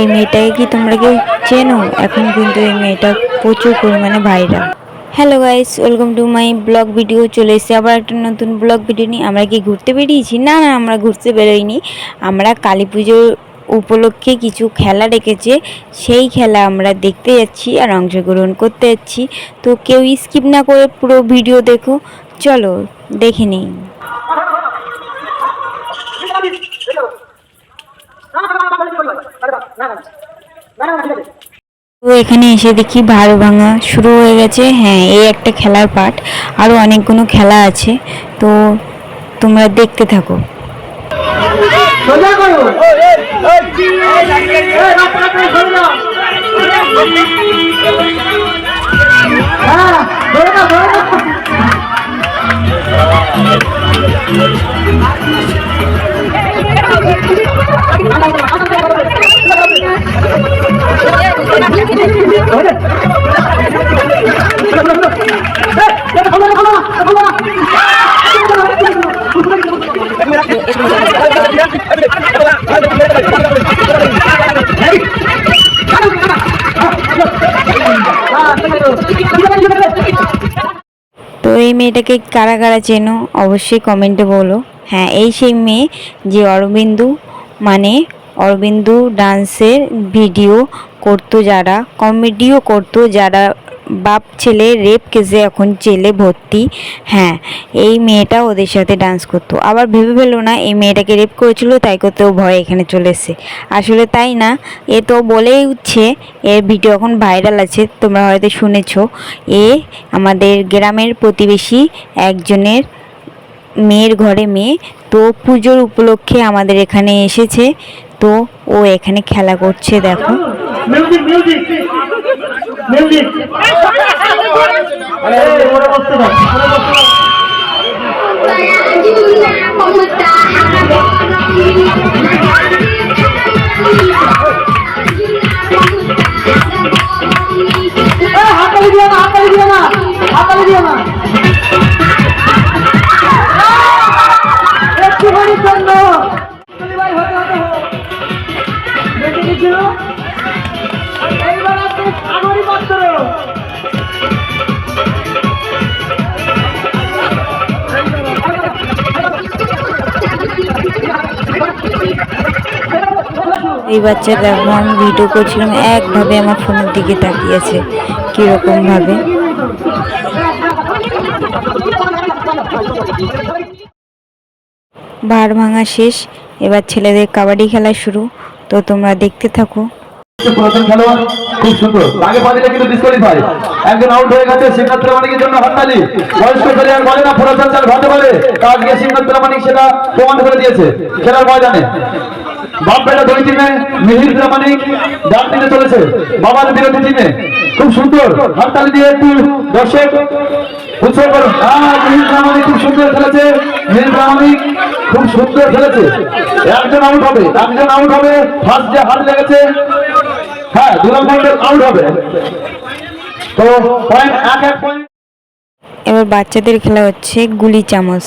এই মেয়েটাকে কি তোমরা কেউ চেনো? এখন কিন্তু এই মেয়েটা প্রচুর পরিমাণে viral hello guys welcome to my vlog video চলে এসেছি আবার একটা নতুন ব্লগ ভিডিও নিয়ে। আমরা কি ঘুরতে বেরিয়েছি? না না, আমরা ঘুরতে বেরোইনি। আমরা কালী পুজোর উপলক্ষে কিছু খেলা রেখেছে। সেই খেলা আমরা দেখতে যাচ্ছি আর অংশগ্রহণ করতে যাচ্ছি। তো কেউ স্কিপ না করে পুরো ভিডিও দেখো। চলো, দেখে নিই। তো এখানে এসে দেখি ভাড় ভাঙা শুরু হয়ে গেছে হ্যাঁ এই একটা খেলার পার্ট আরও অনেকগুলো খেলা আছে তো তোমরা দেখতে থাকো এই মেয়েটাকে কারা কারা চেনো অবশ্যই কমেন্টে বলো। হ্যাঁ এই সেই মেয়ে যে অরবিন্দু মানে অরবিন্দু ডান্সের ভিডিও করতো যারা কমেডিও করতো যারা বাপ ছেলে রেপ কেসে এখন জেলে ভর্তি। হ্যাঁ এই মেয়েটা ওদের সাথে ডান্স করতো। আবার ভেবে ফেলো না, এই মেয়েটাকে রেপ করেছিল, তাই করতে ও ভয় এখানে চলে এসছে। আসলে তাই না, এ তো বলেই উঠছে এর ভিডিও এখন ভাইরাল আছে, তোমরা হয়তো শুনেছ। এ আমাদের গ্রামের প্রতিবেশী একজনের মেয়ের ঘরে মেয়ে, তো পুজোর উপলক্ষে আমাদের এখানে এসেছে। তো ও এখানে খেলা করছে, দেখো। মিউজিক মিউজিক মিউজিক আরে ওরা বসতে দাও ওরা বসতে দাও এ এই বাচ্চা দেখো আমি ভিডিও করছিলাম, একভাবে আমার ফোনের দিকে তাকিয়েছে। কীরকম ভাবে ভার ভাঙা শেষ, এবার ছেলেদের কাবাডি খেলা শুরু। তো তোমরা দেখতে থাকো। খেলার ময়দানে। বাপ বেটা দুই টিমে, মিহির প্রামাণিক ডান দিকে চলেছে, বাবার বিরোধী টিমে। খুব সুন্দর, হাততালি দিয়ে একটু দর্শক উৎসব হ্যাঁ খুব সুন্দর খেলেছে খুব সুন্দর খেলেছে। একজন আউট হবে, একজন আউট হবে ফার্স্ট যে হাত লেগেছে হ্যাঁ আউট হবে। তো এবার বাচ্চাদের খেলা হচ্ছে গুলি চামচ।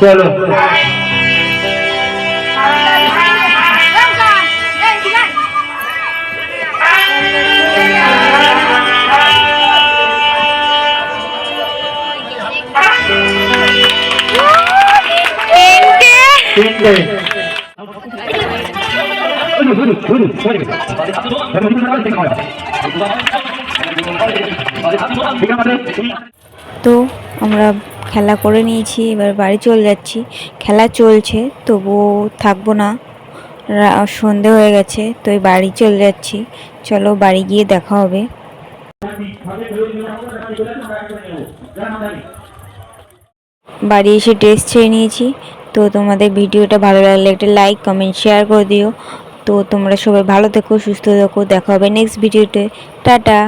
চলো। তো আমরা খেলা করে নিয়েছি, এবার বাড়ি চলে যাচ্ছি। খেলা চলছে, তবুও থাকব না। সন্ধে হয়ে গেছে, তো এই বাড়ি চলে যাচ্ছি। চলো বাড়ি গিয়ে দেখা হবে। বাড়ি এসে ড্রেস ছেড়ে নিয়েছি। তো তোমাদের ভিডিওটা ভালো লাগলে একটা লাইক, কমেন্ট, শেয়ার করে দিও। তো তোমরা সবাই ভালো থেকো, সুস্থ থেকো। দেখা হবে নেক্সট ভিডিওতে। টাটা!